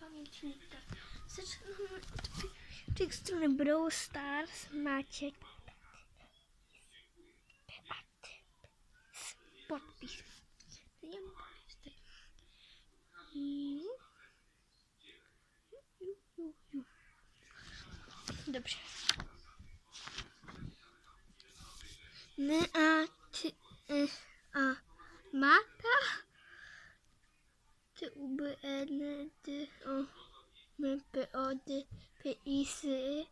pamětníka. Začneme od těch strany Brawl Stars, máček a podpis. Dobře. Ne a Ty, u, b, n, d, o, m, p, o, d, p, i, s, y,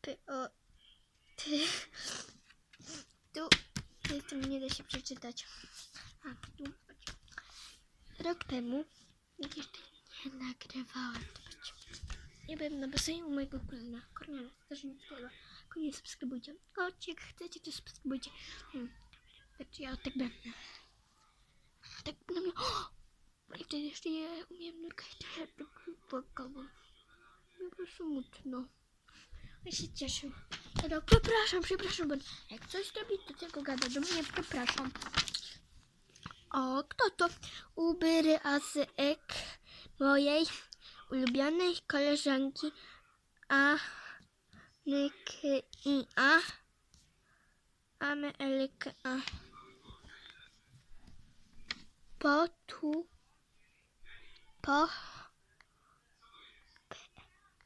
p, o, ty, tu, to nie da się przeczytać. A, tu, rok temu, jeszcze nie nagrywałam. Nie byłem na basenie u mojego kolana. Kornela, też nie wpływa. Koniecznie subskrybujcie. Jak chcecie, to subskrybujcie. Hmm. Znaczy ja tak będę. Tak na mnie. O! Jeszcze nie umiem nurkać. Tak płakałam. Mi było smutno. Ja się cieszę. Ale przepraszam, przepraszam, bo jak coś zrobi, to tylko gada do mnie, przepraszam. O, kto to? Ubery Azek mojej ulubionej koleżanki A Nyk i A Amy Elik A Po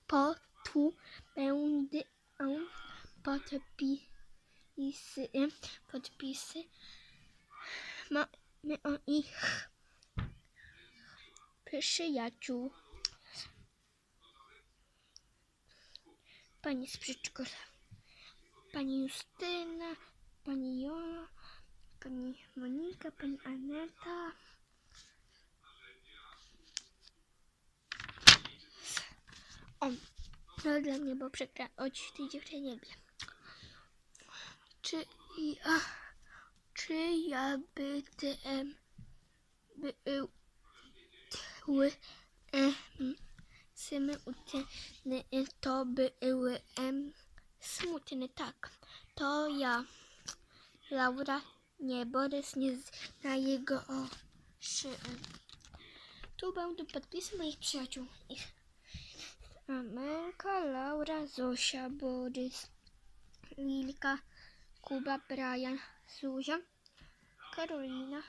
Po tu będę podpisy podpisy mamy ich przyjaciół. Pani z przedszkola. Pani Justyna, pani Jola, pani Monika, pani Aneta. O, no dla mnie, bo przegra od tej dziewczyny wiem. Czy ja, czy ja by tym był utyny, to były em, smutne, tak. To ja, Laura, nie, Borys nie zna jego oczy. Tu będą podpisy moich przyjaciół. Amelka, Laura, Zosia, Borys, Lilka, Kuba, Brian, Zuzia, Karolina,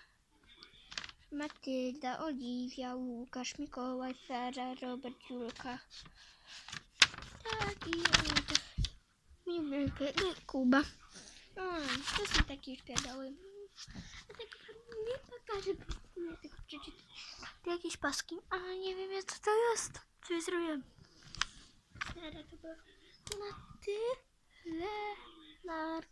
Matylda, Oliwia, Łukasz, Mikołaj, Sara, Robert, Julka. Tak, i Kuba. Mm, to są takie już pierdoły. Ja tego nie pokażę, bo nie tego przeczytać. To jakieś paski, ale nie wiem co to jest. Co ja zrobiłem. Erre kapı. Anlattı. Ve ne arka?